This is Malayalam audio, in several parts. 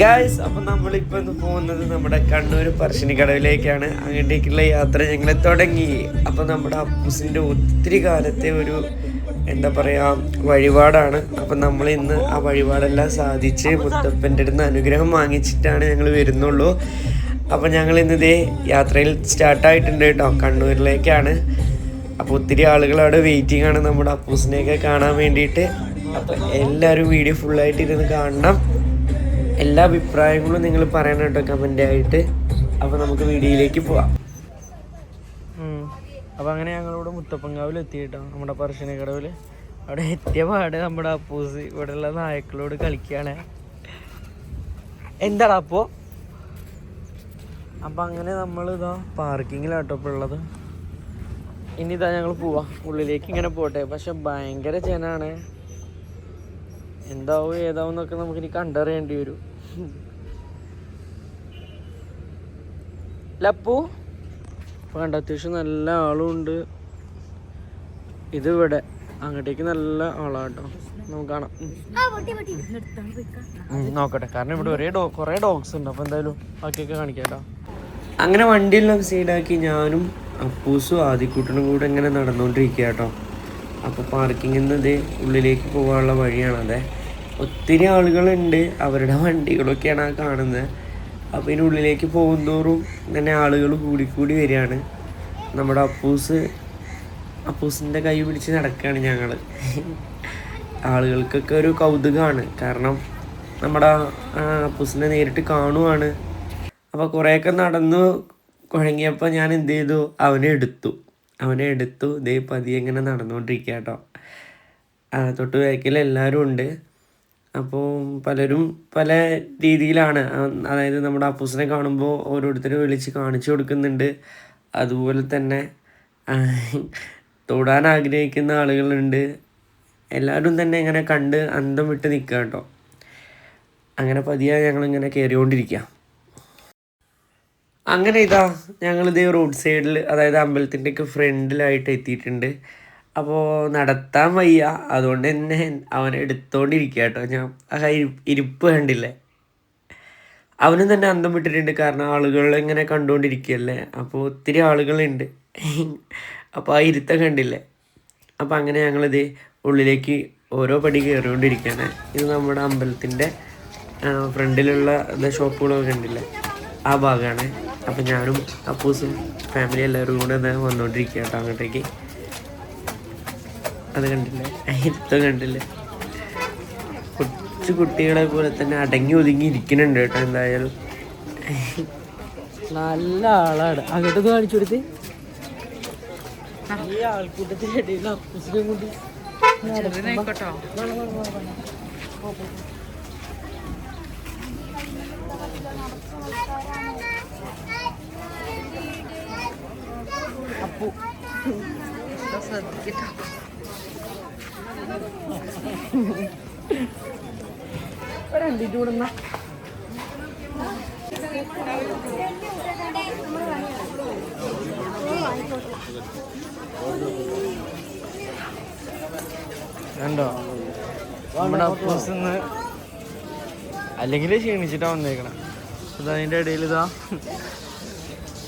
ഗായ്സ് അപ്പം നമ്മളിപ്പോൾ ഇന്ന് പോകുന്നത് നമ്മുടെ കണ്ണൂർ പറശ്ശിനി കടവിലേക്കാണ്. അങ്ങോട്ടേക്കുള്ള യാത്ര ഞങ്ങൾ തുടങ്ങി. അപ്പം നമ്മുടെ അപ്പൂസിന്റെ ഒത്തിരി കാലത്തെ ഒരു എന്താ പറയുക വഴിപാടാണ്. അപ്പം നമ്മൾ ഇന്ന് ആ വഴിപാടെല്ലാം സാധിച്ച് മുത്തപ്പന്റെ അടുത്ത് അനുഗ്രഹം വാങ്ങിച്ചിട്ടാണ് ഞങ്ങൾ വരുന്നുള്ളൂ. അപ്പം ഞങ്ങൾ ഇന്ന് ഇതേ യാത്രയിൽ സ്റ്റാർട്ടായിട്ടുണ്ട് കേട്ടോ കണ്ണൂരിലേക്കാണ്. അപ്പോൾ ഒത്തിരി ആളുകൾ അവിടെ വെയിറ്റിംഗ് ആണ് നമ്മുടെ അപ്പൂസിനെയൊക്കെ കാണാൻ വേണ്ടിയിട്ട്. അപ്പം എല്ലാവരും വീഡിയോ ഫുള്ളായിട്ട് ഇരുന്ന് കാണണം. എല്ലാ അഭിപ്രായങ്ങളും നിങ്ങൾ പറയണം കേട്ടോ കമന്റ് ആയിട്ട്. അപ്പോൾ നമുക്ക് വീഡിയോയിലേക്ക് പോവാം. അപ്പോൾ അങ്ങനെ ഞങ്ങളോട് മുത്തപ്പങ്കാവിൽ എത്തി കേട്ടോ നമ്മുടെ പറശ്ശിനിക്കടവിൽ അവിടെ എത്തിയ പാട് നമ്മുടെ അപ്പൂസ് ഇവിടെയുള്ള നായക്കളോട് കളിക്കുകയാണ് എന്താടാ അപ്പോൾ അപ്പം അങ്ങനെ നമ്മൾ ഇതാ പാർക്കിങ്ങിലാട്ടോ ഇപ്പോൾ ഉള്ളത്. ഇനി ഇതാ ഞങ്ങൾ പോവാ ഉള്ളിലേക്ക് ഇങ്ങനെ പോട്ടെ. പക്ഷെ ഭയങ്കര ജനാണ്. എന്താവും ഏതാവും എന്നൊക്കെ നമുക്ക് ഇനി കണ്ടറിയേണ്ടി വരും. ലപ്പു ഇപ്പൊ കണ്ട അത്യാവശ്യം നല്ല ആളും ഉണ്ട് ഇതിവിടെ അങ്ങോട്ടേക്ക് നല്ല ആളാട്ടോ. നമുക്ക് കാണാം. നോക്കട്ടെ കാരണം ഇവിടെ ഒരേ ഡോ കുറേ ഡോഗ്സ് ഉണ്ട്. അപ്പോൾ എന്തായാലും ബാക്കിയൊക്കെ കാണിക്കാട്ടോ. അങ്ങനെ വണ്ടിയെല്ലാം സൈഡാക്കി ഞാനും അപ്പൂസും ആദിക്കൂട്ടനും കൂടെ ഇങ്ങനെ നടന്നുകൊണ്ടിരിക്കുക കേട്ടോ അപ്പോൾ പാർക്കിങ്ങിൽ നിന്ന് ഉള്ളിലേക്ക് പോകാനുള്ള വഴിയാണത്. ഒത്തിരി ആളുകളുണ്ട്. അവരുടെ വണ്ടികളൊക്കെയാണ് ആ കാണുന്നത്. അപ്പോൾ ഇതിന്റെ ഉള്ളിലേക്ക് പോകുന്തോറും തന്നെ ആളുകൾ കൂടിക്കൂടി വരികയാണ്. നമ്മുടെ അപ്പൂസ് അപ്പൂസിന്റെ കൈ പിടിച്ച് നടക്കുകയാണ് ഞങ്ങൾ ആളുകൾക്കൊക്കെ ഒരു കൗതുകമാണ് കാരണം നമ്മുടെ അപ്പൂസിനെ നേരിട്ട് കാണുവാണ്. അപ്പോൾ കുറേയൊക്കെ നടന്നു കുഴങ്ങിയപ്പോൾ ഞാൻ എന്ത് ചെയ്തു? അവനെ എടുത്തു. അവനെ എടുത്തു. ഇതേ പതിയെ ഇങ്ങനെ നടന്നുകൊണ്ടിരിക്കുക കേട്ടോ തൊട്ട് എല്ലാവരും ഉണ്ട്. അപ്പോൾ പലരും പല രീതിയിലാണ്. അതായത് നമ്മുടെ അപ്പൂസിനെ കാണുമ്പോൾ ഓരോരുത്തരും വിളിച്ച് കാണിച്ചു കൊടുക്കുന്നുണ്ട്. അതുപോലെ തന്നെ തൊടാൻ ആഗ്രഹിക്കുന്ന ആളുകളുണ്ട്. എല്ലാവരും തന്നെ ഇങ്ങനെ കണ്ട് അന്തം വിട്ട് നിൽക്കുക കേട്ടോ അങ്ങനെ പതിയെ ഞങ്ങളിങ്ങനെ കയറിക്കൊണ്ടിരിക്കുക അങ്ങനെ ഇതാ ഞങ്ങളിത് റോഡ് സൈഡിൽ അതായത് അമ്പലത്തിന്റെയൊക്കെ ഫ്രണ്ടിലായിട്ട് എത്തിയിട്ടുണ്ട്. അപ്പോൾ നടത്താൻ വയ്യ. അതുകൊണ്ട് തന്നെ അവനെ എടുത്തോണ്ടിരിക്കുക കേട്ടോ ഞാൻ ആ ഇരിപ്പ് കണ്ടില്ലേ? അവനും തന്നെ അന്തം വിട്ടിട്ടുണ്ട്. കാരണം ആളുകൾ ഇങ്ങനെ കണ്ടുകൊണ്ടിരിക്കുകയല്ലേ അപ്പോൾ ഒത്തിരി ആളുകളുണ്ട്. അപ്പോൾ ആ ഇരുത്തം കണ്ടില്ലേ? അപ്പോൾ അങ്ങനെ ഞങ്ങളിത് ഉള്ളിലേക്ക് ഓരോ പടി കയറിക്കൊണ്ടിരിക്കുകയാണ് ഇത് നമ്മുടെ അമ്പലത്തിന്റെ ഫ്രണ്ടിലുള്ള ഷോപ്പുകളൊക്കെ കണ്ടില്ലേ? ആ ഭാഗമാണ് അപ്പോൾ ഞാനും അപ്പൂസും ഫാമിലി എല്ലാവരും കൂടെ വന്നുകൊണ്ടിരിക്കുക കേട്ടോ അങ്ങോട്ടേക്ക്. അത് കണ്ടില്ലേ? ഇരുത്തം കണ്ടില്ലേ? കൊച്ചു കുട്ടികളെ പോലെ തന്നെ അടങ്ങി ഒതുങ്ങി ഇരിക്കുന്നുണ്ട് കേട്ടോ എന്തായാലും. നല്ല ആളാണ്. അങ്ങോട്ട് കാണിച്ചു കൊടുത്ത്. ഈ ആൾക്കൂട്ടത്തിന്റെ ഇടയിൽ അപ്പൂസിനെ കൊണ്ട് അപ്പു. രണ്ടിന്റെ കൂടെ എന്നാ കണ്ടോ? നമ്മുടെ അപ്പൂസ് അല്ലെങ്കിൽ ക്ഷീണിച്ചിട്ടാ വന്നേക്കണം. അതിന്റെ അതിന്റെ ഇടയിൽ ഇതാ.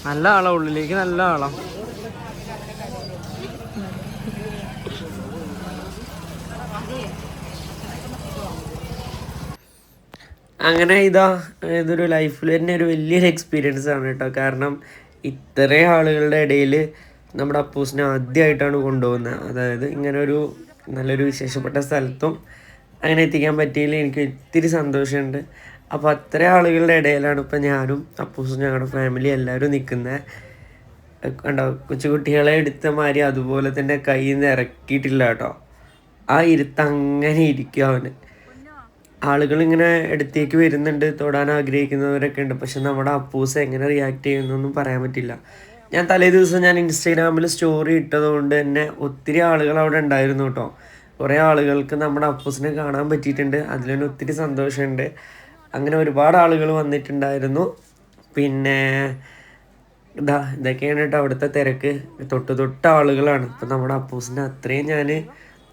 നല്ല ആളാ ഉള്ളിലേക്ക് നല്ല ആളാ. അങ്ങനെ ഇതാ ഇതൊരു ലൈഫിൽ തന്നെ ഒരു വലിയൊരു എക്സ്പീരിയൻസ് ആണ് കേട്ടോ കാരണം ഇത്രയും ആളുകളുടെ ഇടയിൽ നമ്മുടെ അപ്പൂസിനെ ആദ്യമായിട്ടാണ് കൊണ്ടുപോകുന്നത് അതായത് ഇങ്ങനെ ഒരു നല്ലൊരു വിശേഷപ്പെട്ട സ്ഥലത്തും അങ്ങനെ എത്തിക്കാൻ പറ്റിയതിൽ എനിക്ക് ഒത്തിരി സന്തോഷമുണ്ട്. അപ്പോൾ അത്രയും ആളുകളുടെ ഇടയിലാണ് ഇപ്പം ഞാനും അപ്പൂസും ഞങ്ങളുടെ ഫാമിലി എല്ലാവരും നിൽക്കുന്നത് കണ്ടോ കൊച്ചുകുട്ടികളെ എടുത്ത മാതിരി അതുപോലെ തന്നെ കയ്യിൽ നിന്ന് ഇറക്കിയിട്ടില്ല കേട്ടോ ആ ഇരുത്ത് അങ്ങനെ ഇരിക്കും അവന്. ആളുകൾ ഇങ്ങനെ അടുത്തേക്ക് വരുന്നുണ്ട് തൊടാൻ ആഗ്രഹിക്കുന്നവരൊക്കെ ഉണ്ട്. പക്ഷെ നമ്മുടെ അപ്പൂസ് എങ്ങനെ റിയാക്ട് ചെയ്യുന്നൊന്നും പറയാൻ പറ്റില്ല. ഞാൻ തലേ ദിവസം ഞാൻ ഇൻസ്റ്റാഗ്രാമിൽ സ്റ്റോറി ഇട്ടതുകൊണ്ട് തന്നെ ഒത്തിരി ആളുകൾ അവിടെ ഉണ്ടായിരുന്നു കേട്ടോ. കുറേ ആളുകൾക്ക് നമ്മുടെ അപ്പൂസിനെ കാണാൻ പറ്റിയിട്ടുണ്ട്. അതിൽ തന്നെ ഒത്തിരി സന്തോഷമുണ്ട്. അങ്ങനെ ഒരുപാട് ആളുകൾ വന്നിട്ടുണ്ടായിരുന്നു. പിന്നെ ഇതാ ഇതൊക്കെയാണ് കേട്ടോ അവിടുത്തെ തിരക്ക്. തൊട്ട് തൊട്ട് ആളുകളാണ്. ഇപ്പം നമ്മുടെ അപ്പൂസിനെ അത്രയും ഞാൻ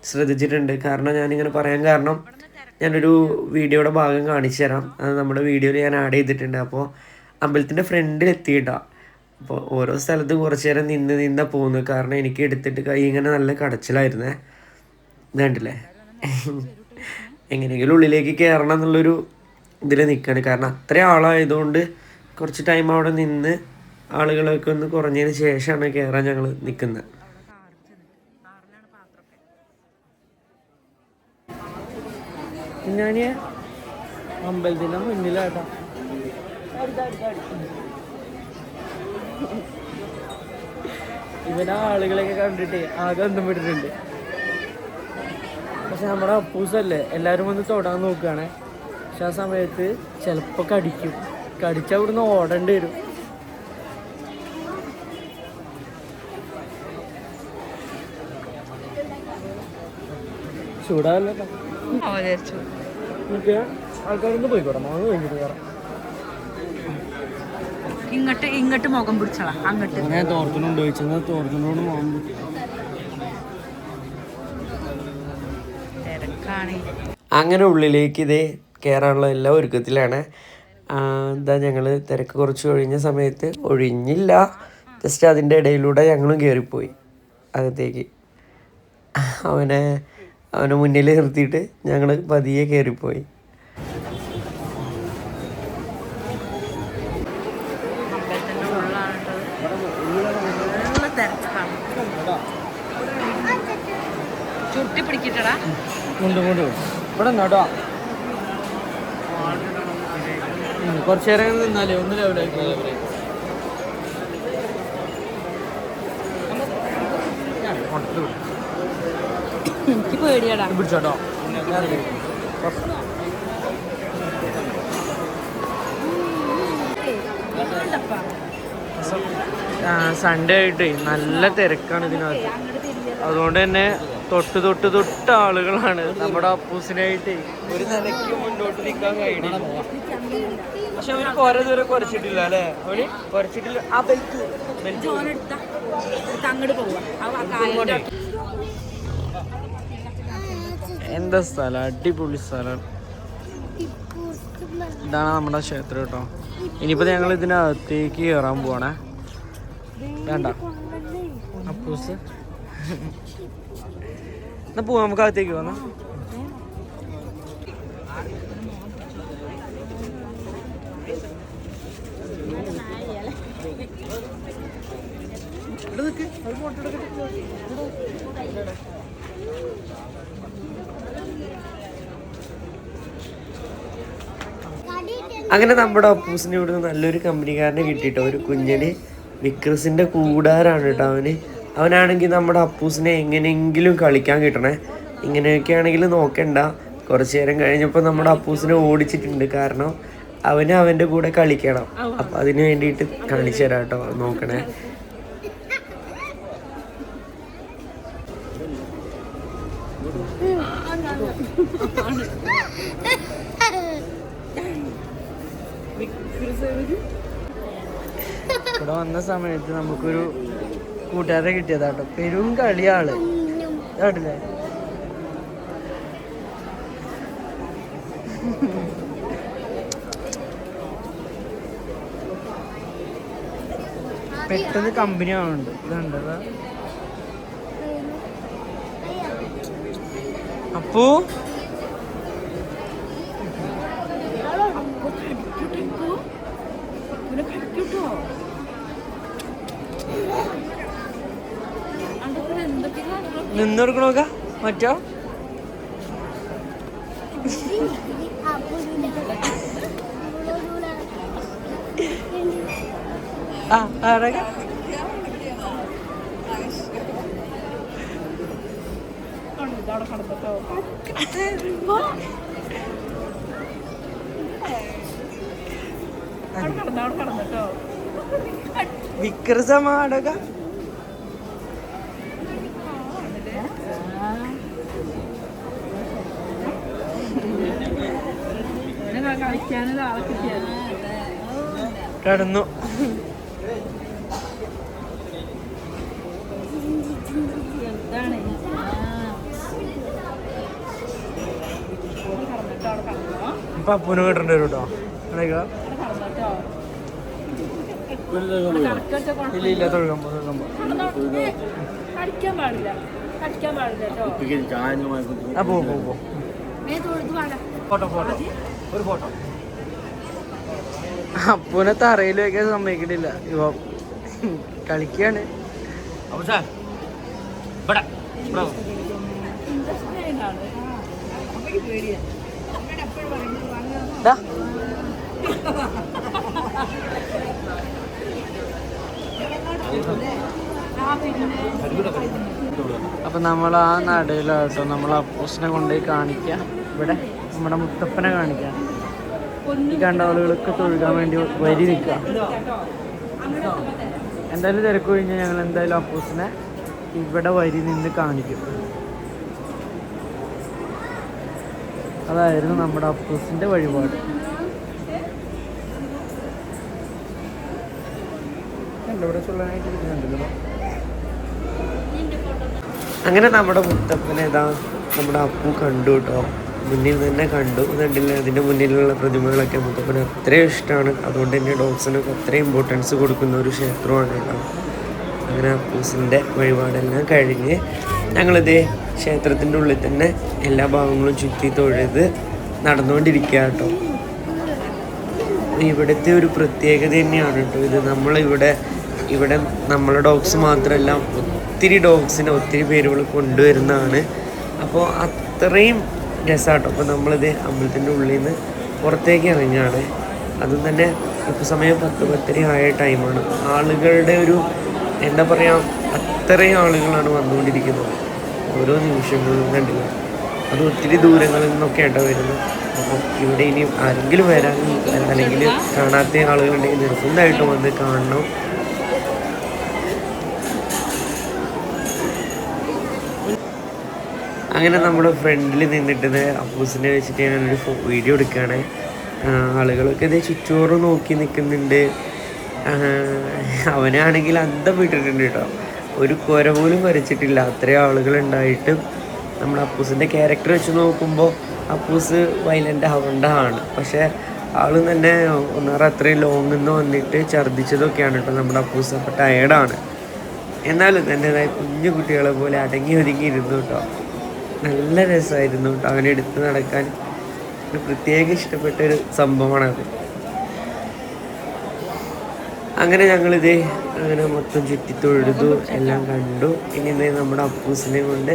ശ്രദ്ധിച്ചിട്ടുണ്ട്. കാരണം ഞാനിങ്ങനെ പറയാൻ കാരണം ഞാനൊരു വീഡിയോയുടെ ഭാഗം കാണിച്ചു തരാം. അത് നമ്മുടെ വീഡിയോയിൽ ഞാൻ ആഡ് ചെയ്തിട്ടുണ്ട്. അപ്പോൾ അമ്പലത്തിന്റെ ഫ്രണ്ടിൽ എത്തിയിട്ടാണ് അപ്പോൾ ഓരോ സ്ഥലത്തും കുറച്ച് നേരം നിന്ന് നിന്നാ പോകുന്നത് കാരണം എനിക്ക് എടുത്തിട്ട് കൈ ഇങ്ങനെ നല്ല കടച്ചിലായിരുന്നേ. ഇത് കണ്ടില്ലേ? എങ്ങനെയെങ്കിലും ഉള്ളിലേക്ക് കയറണം എന്നുള്ളൊരു ഇതിൽ നിൽക്കുകയാണ് കാരണം അത്രയും ആളായതുകൊണ്ട് കുറച്ച് ടൈം അവിടെ നിന്ന് ആളുകളൊക്കെ ഒന്ന് കുറഞ്ഞതിന് ശേഷമാണ് കയറാൻ ഞങ്ങൾ നിൽക്കുന്നത് ഞാൻ അമ്പലത്തിന്റെ മുന്നിലാട്ടാ. ഇവനെ ആളുകളെയൊക്കെ കണ്ടിട്ട് ആകെ ഒന്നും വിട്ടിട്ടുണ്ട്. പക്ഷെ നമ്മുടെ അപ്പൂസല്ലേ എല്ലാവരും വന്ന് തൊടാൻ നോക്കുകയാണ്. പക്ഷെ ആ സമയത്ത് ചിലപ്പോൾ കടിക്കും. കടിച്ച അവിടുന്ന് ഓടേണ്ടി വരും. ചൂടാവല്ലോ വിചാരിച്ചു ആൾക്കാരൊന്ന് പോയിക്കോട്ടെ. മോന്ന് കഴിഞ്ഞിട്ട് കയറാം ഇങ്ങോട്ട് ഇങ്ങോട്ട് മുഖം പിടിച്ചളാ. അങ്ങോട്ട്. ഞാൻ തോർത്തിനുണ്ട് ചോദിച്ചത് തോർത്തിനോട് മോൻ തിരക്കാണ്. അങ്ങനെ ഉള്ളിലേക്ക് ഇതേ കയറാനുള്ള എല്ലാ ഒരുക്കത്തിലാണ്. എന്താ ഞങ്ങൾ തിരക്ക് കുറച്ച് ഒഴിഞ്ഞ സമയത്ത് ഒഴിഞ്ഞില്ല. ജസ്റ്റ് അതിന്റെ ഇടയിലൂടെ ഞങ്ങളും കയറിപ്പോയി അകത്തേക്ക്. അവനെ അവനെ മുന്നിൽ നിർത്തിയിട്ട് ഞങ്ങൾ പതിയെ കയറിപ്പോയി. ചുട്ടി പിടിക്കിട്ടടാ കൊണ്ട് കൊണ്ട് ഇവിടെ നിന്നോട്ടോ കുറച്ച് നേരം നിന്നാലേ ഒന്നിലെ അവിടെ എനിക്ക് പേടിയാടാ. പിടിച്ചോട്ടോ. സൺഡേ ആയിട്ട് നല്ല തിരക്കാണ് ഇതിനകത്ത്. അതുകൊണ്ട് തന്നെ തൊട്ട് തൊട്ട് തൊട്ട് ആളുകളാണ്. നമ്മുടെ അപ്പൂസിനായിട്ട് ഒരു നിലയ്ക്ക് മുന്നോട്ട് നിൽക്കാൻ കഴിയണം പക്ഷെ അവർ കുറെ ദൂരം കുറച്ചിട്ടില്ല അല്ലേ? അവർ കുറച്ചിട്ടില്ല ആ ബെൽറ്റ് ബെൽറ്റ് അങ്ങോട്ട് പോവാ. എന്താ സ്ഥലം? അടിപൊളി സ്ഥലം. ഇതാണ് നമ്മുടെ ക്ഷേത്രം കേട്ടോ. ഇനിയിപ്പോ ഞങ്ങൾ ഇതിനകത്തേക്ക് കയറാൻ പോവാണേ. വേണ്ട. അപ്പൂസ്. എന്നാ പോവാ നമുക്ക് അകത്തേക്ക് പോന്നാ അങ്ങനെ നമ്മുടെ അപ്പൂസിന് ഇവിടുന്ന് നല്ലൊരു കമ്പനിക്കാരനെ കിട്ടിട്ടോ ഒരു കുഞ്ഞന് വിക്രസിന്റെ കൂടാരാണ് കേട്ടോ അവന്. അവനാണെങ്കിൽ നമ്മുടെ അപ്പൂസിനെ എങ്ങനെയെങ്കിലും കളിക്കാൻ കിട്ടണേ. ഇങ്ങനെയൊക്കെ ആണെങ്കിൽ നോക്കണ്ട. കുറച്ച് നേരം കഴിഞ്ഞപ്പോൾ നമ്മുടെ അപ്പൂസിനെ ഓടിച്ചിട്ടുണ്ട്. കാരണം അവന് അവന്റെ കൂടെ കളിക്കണം. അപ്പം അതിന് വേണ്ടിയിട്ട് കാണിച്ചു തരാം കേട്ടോ. നോക്കണേ. വന്ന സമയത്ത് നമുക്കൊരു കൂട്ടുകാരെ കിട്ടിയതാട്ടോ. പെരും കളിയാൾ. കേട്ടില്ലേ പെട്ടെന്ന് കമ്പനി ആവുന്നുണ്ട്. ഇതുണ്ടതാ അപ്പൂ? നിന്നെടുക്കണോക്ക? മറ്റോ? ആ ആരക വിക്രസമാടക കടന്നു. എന്താണ്? ഇപ്പൊ അപ്പൂന് കിട്ടേണ്ടി വരും കേട്ടോ ഇല്ല ഇല്ല തൊഴുകുമ്പോ തൊഴുകുമ്പോ കടിക്കാൻ പാടില്ല. പാടില്ല കേട്ടോ പോ പോ പോ. മേ തൊഴുത് വേണ്ട ഫോട്ടോ ഫോട്ടോ. ഒരു ഫോട്ടോ. അപ്പൂനെ തറയിൽ വെക്കാൻ സമ്മതിക്കണില്ല. ഇവ കളിക്കാണ്. അപ്പൊ നമ്മൾ ആ നടയിലാട്ടോ. നമ്മൾ അപ്പൂസിനെ കൊണ്ടുപോയി കാണിക്ക. ഇവിടെ നമ്മുടെ മുത്തപ്പനെ കാണിക്കാം. ഈ കണ്ട ആളുകളൊക്കെ തൊഴുകാൻ വേണ്ടി വരി നിൽക്കുക. എന്തായാലും തിരക്ക് കഴിഞ്ഞാൽ ഞങ്ങൾ എന്തായാലും അപ്പൂസിനെ ഇവിടെ വരി നിന്ന് കാണിക്കും. അതായിരുന്നു നമ്മുടെ അപ്പൂസിന്റെ വഴിപാട്. അങ്ങനെ നമ്മുടെ മുത്തപ്പനെ ഇതാ നമ്മുടെ അപ്പു കണ്ടു കേട്ടോ. മുന്നിൽ തന്നെ കണ്ടു. കണ്ടില്ല അതിന്റെ മുന്നിലുള്ള പ്രതിമകളൊക്കെ മുത്തപ്പന് അത്രയും ഇഷ്ടമാണ് അതുകൊണ്ട് തന്നെ ഡോഗ്സിനൊക്കെ അത്രയും ഇമ്പോർട്ടൻസ് കൊടുക്കുന്ന ഒരു ക്ഷേത്രമാണ് കേട്ടോ. അങ്ങനെ അപ്പൂസിന്റെ വഴിപാടെല്ലാം കഴിഞ്ഞ് ഞങ്ങളിത് ക്ഷേത്രത്തിന്റെ ഉള്ളിൽ തന്നെ എല്ലാ ഭാഗങ്ങളും ചുറ്റി തൊഴുത് നടന്നുകൊണ്ടിരിക്കുക കേട്ടോ. ഇവിടുത്തെ ഒരു പ്രത്യേകത തന്നെയാണ് കേട്ടോ ഇത്. നമ്മളിവിടെ ഇവിടെ നമ്മളെ ഡോഗ്സ് മാത്രമല്ല ഒത്തിരി ഡോഗ്സിനെ ഒത്തിരി പേരുകൾ കൊണ്ടുവരുന്നതാണ്. അപ്പോൾ അത്രയും രസമാട്ടോ അപ്പോൾ നമ്മളിത് അമ്പലത്തിന്റെ ഉള്ളിൽ നിന്ന് പുറത്തേക്ക് ഇറങ്ങിയാണ് അതും തന്നെ ഇപ്പോൾ സമയം പത്ത് പത്തര ആയ ടൈമാണ്. ആളുകളുടെ ഒരു എന്താ പറയുക അത്രയും ആളുകളാണ് വന്നുകൊണ്ടിരിക്കുന്നത്. ഓരോ നിമിഷങ്ങളിലും കണ്ടില്ല. അത് ഒത്തിരി ദൂരങ്ങളിൽ നിന്നൊക്കെ ആട്ടോ വരുന്നത്. അപ്പം ഇവിടെ ഇനി ആരെങ്കിലും വരാൻ അല്ലെങ്കിൽ കാണാത്ത ആളുകളുണ്ടെങ്കിൽ നിർബന്ധമായിട്ടും വന്ന് കാണണം. അങ്ങനെ നമ്മുടെ ഫ്രണ്ടിൽ നിന്നിട്ട് അപ്പൂസിനെ വെച്ചിട്ട് ഞാനൊരു വീഡിയോ എടുക്കുകയാണ് ആളുകളൊക്കെ ഇതേ ചുറ്റോറ് നോക്കി നിൽക്കുന്നുണ്ട് അവനാണെങ്കിൽ അന്തം വിട്ടിട്ടുണ്ട് കേട്ടോ ഒരു കുര പോലും വരച്ചിട്ടില്ല. അത്രയും ആളുകളുണ്ടായിട്ടും നമ്മുടെ അപ്പൂസിന്റെ ക്യാരക്ടർ വെച്ച് നോക്കുമ്പോൾ അപ്പൂസ് വയലന്റ് ആവേണ്ടതാണ്. പക്ഷേ ആൾ തന്നെ ഒന്നേറെ അത്രയും ലോങ്ങിൽ നിന്ന് വന്നിട്ട് ഛർദ്ദിച്ചതൊക്കെയാണ് കേട്ടോ നമ്മുടെ അപ്പൂസ് അപ്പോൾ ടയേർഡാണ് എന്നാലും തന്നെ കുഞ്ഞു കുട്ടികളെ പോലെ അടങ്ങി ഒതുങ്ങി ഇരുന്നു കേട്ടോ നല്ല രസമായിരുന്നു കേട്ടോ അവനെ എടുത്ത് നടക്കാൻ. ഒരു പ്രത്യേക ഇഷ്ടപ്പെട്ട ഒരു സംഭവമാണ് അത് അങ്ങനെ ഞങ്ങളിത് അങ്ങനെ മൊത്തം ചുറ്റി തൊഴുതു എല്ലാം കണ്ടു. ഇനി നമ്മുടെ അപ്പൂസിനെ കൊണ്ട്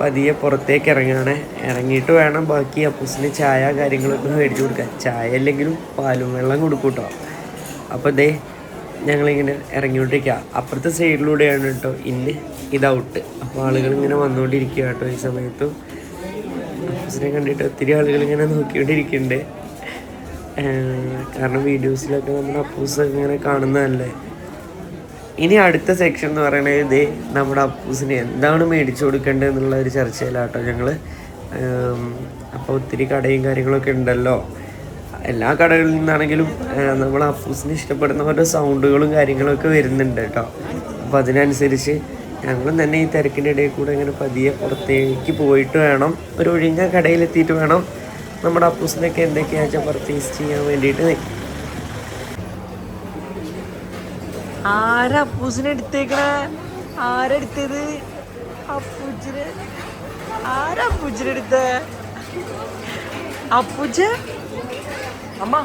പതിയെ പുറത്തേക്ക് ഇറങ്ങുകയാണ് ഇറങ്ങിയിട്ട് വേണം ബാക്കി അപ്പൂസിന് ചായ കാര്യങ്ങളൊക്കെ മേടിച്ചു കൊടുക്കാൻ. ചായ അല്ലെങ്കിലും പാലും വെള്ളം കൊടുക്കും കേട്ടോ അപ്പോൾ ദേ ഞങ്ങളിങ്ങനെ ഇറങ്ങിക്കൊണ്ടിരിക്കുക. അപ്പുറത്തെ സൈഡിലൂടെയാണ് കേട്ടോ ഇന്ന് ഇത് ഔട്ട് അപ്പോൾ ആളുകൾ ഇങ്ങനെ വന്നുകൊണ്ടിരിക്കുക കേട്ടോ ഈ സമയത്തും. ഓഫീസിനെ കണ്ടിട്ട് ഒത്തിരി ആളുകൾ ഇങ്ങനെ നോക്കിക്കൊണ്ടിരിക്കുന്നുണ്ട് കാരണം വീഡിയോസിലൊക്കെ നമ്മുടെ അപ്പൂസ് ഇങ്ങനെ കാണുന്നതല്ലേ? ഇനി അടുത്ത സെക്ഷൻ എന്ന് പറയുന്നത് ഇത് നമ്മുടെ അപ്പൂസിന് എന്താണ് മേടിച്ചു കൊടുക്കേണ്ടത് എന്നുള്ള ഒരു ചർച്ചയിലാട്ടോ ഞങ്ങൾ അപ്പോൾ ഒത്തിരി കടയും കാര്യങ്ങളൊക്കെ ഉണ്ടല്ലോ. എല്ലാ കടകളിൽ നിന്നാണെങ്കിലും നമ്മൾ അഫൂസിന് ഇഷ്ടപ്പെടുന്നവരുടെ സൗണ്ടുകളും കാര്യങ്ങളൊക്കെ വരുന്നുണ്ട് കേട്ടോ. അപ്പോൾ അതിനനുസരിച്ച് ഞങ്ങളും തന്നെ ഈ തിരക്കിന്റെ ഇടയിൽ കൂടെ ഇങ്ങനെ പതിയെ പുറത്തേക്ക് പോയിട്ട് വേണം ഒരു ഒഴിഞ്ഞ കടയിലെത്തിയിട്ട് വേണം നമ്മുടെ അപ്പൂസിനൊക്കെ എന്തൊക്കെയാ വെച്ചാൽ പർച്ചേസ് ചെയ്യാൻ വേണ്ടിയിട്ട്. ആരാ അപ്പൂസിനെ എടുത്തേക്കണേ? ആരെടുത്തത് അപ്പൂച്ചിനെ ആരാ അപ്പൂച്ചിനെ എടുത്ത അപ്പൂച്ച അമ്മ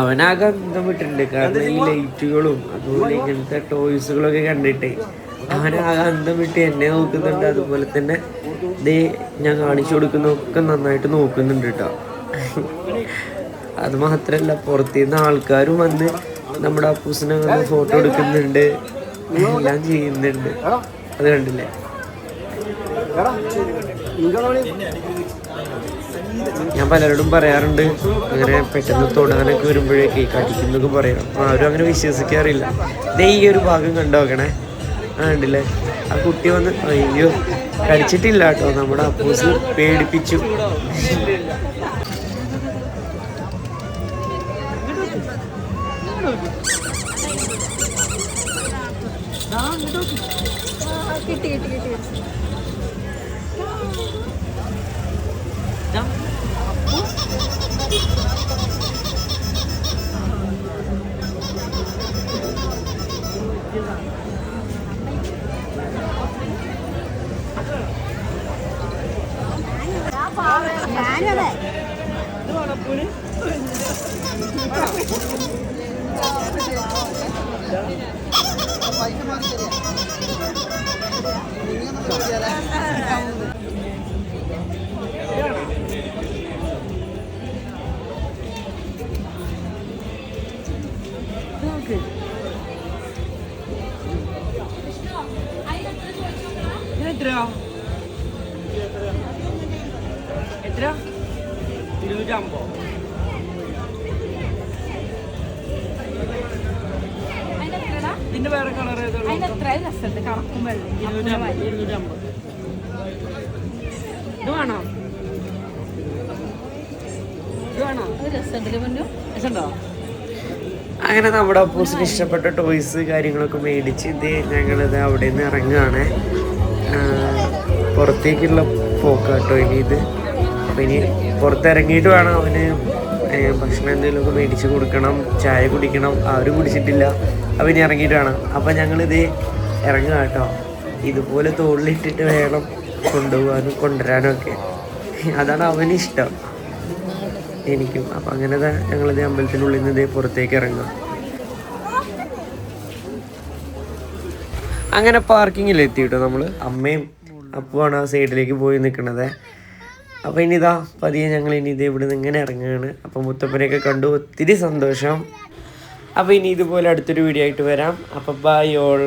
അവനാകെ അന്തം വിട്ടിട്ടുണ്ട്. കാരണം ഈ ലൈറ്റുകളും അതുപോലെ ഇങ്ങനത്തെ ടോയ്സുകളൊക്കെ കണ്ടിട്ടേ അവനാകെ അന്തം വിട്ട് എന്നെ നോക്കുന്നുണ്ട്. അതുപോലെ തന്നെ ദേ ഞാൻ കാണിച്ചു കൊടുക്കുന്നൊക്കെ നന്നായിട്ട് നോക്കുന്നുണ്ട് കേട്ടോ. അത് മാത്രല്ല പുറത്തുനിന്ന് ആൾക്കാരും വന്ന് നമ്മുടെ അപ്പൂസിനെ വന്ന് ഫോട്ടോ എടുക്കുന്നുണ്ട്. എല്ലാം ചെയ്യുന്നുണ്ട്. അത് കണ്ടില്ലേ? ഞാൻ പലരോടും പറയാറുണ്ട്. അങ്ങനെ പെട്ടെന്ന് തൊടാനൊക്കെ വരുമ്പോഴേക്ക് കടിക്കുന്നൊക്കെ പറയാം. ആരും അങ്ങനെ വിശ്വസിക്കാറില്ല. ദേ ഈ ഒരു ഭാഗം കണ്ടോക്കണേ ആ കണ്ടില്ലേ? ആ കുട്ടി വന്ന് അയ്യോ കടിച്ചിട്ടില്ല കേട്ടോ. നമ്മുടെ അപ്പൂസ് പേടിപ്പിച്ചു. കിട്ടി കിട്ടി കിട്ടി. എത്രയാ ഇതിന്റെ വേറെ കളർ ഇത് വേണോ? ഇത് വേണോ? രസമുണ്ടോ? അങ്ങനെ നമ്മുടെ അപ്പൂസിന് ഇഷ്ടപ്പെട്ട ടോയ്സ് കാര്യങ്ങളൊക്കെ മേടിച്ച് ഇത് ഞങ്ങളിത് അവിടെ നിന്ന് ഇറങ്ങുകയാണ് പുറത്തേക്കുള്ള പോക്കാട്ടോ ഇനി ഇത്. അപ്പം ഇനി പുറത്തിറങ്ങിയിട്ട് വേണം അവന് ഭക്ഷണം എന്തെങ്കിലുമൊക്കെ മേടിച്ച് കൊടുക്കണം ചായ കുടിക്കണം ആരും കുടിച്ചിട്ടില്ല. അവൻ ഇറങ്ങിയിട്ട് വേണം. അപ്പം ഞങ്ങളിത് ഇറങ്ങുക കേട്ടോ. ഇതുപോലെ തോളിലിട്ടിട്ട് വേണം കൊണ്ടുപോകാനും കൊണ്ടുവരാനും ഒക്കെ. അതാണ് അവന് ഇഷ്ടം. എനിക്കും. അപ്പം അങ്ങനെ ഞങ്ങളിത് അമ്പലത്തിനുള്ളിൽ നിന്ന് ഇതേ പുറത്തേക്ക് ഇറങ്ങുക. അങ്ങനെ പാർക്കിങ്ങിൽ എത്തിയിട്ടോ നമ്മൾ അമ്മയും അപ്പുവാണ് ആ സൈഡിലേക്ക് പോയി നിൽക്കണത് അപ്പോൾ ഇനി ഇതാ പതിയെ ഞങ്ങൾ ഇനി ഇത് ഇവിടെ നിന്ന് ഇങ്ങനെ ഇറങ്ങുകയാണ് അപ്പോൾ മുത്തപ്പനെയൊക്കെ കണ്ടു. ഒത്തിരി സന്തോഷം. അപ്പോൾ ഇനി ഇതുപോലെ അടുത്തൊരു വീഡിയോ ആയിട്ട് വരാം. അപ്പോൾ ബൈ ഓൾ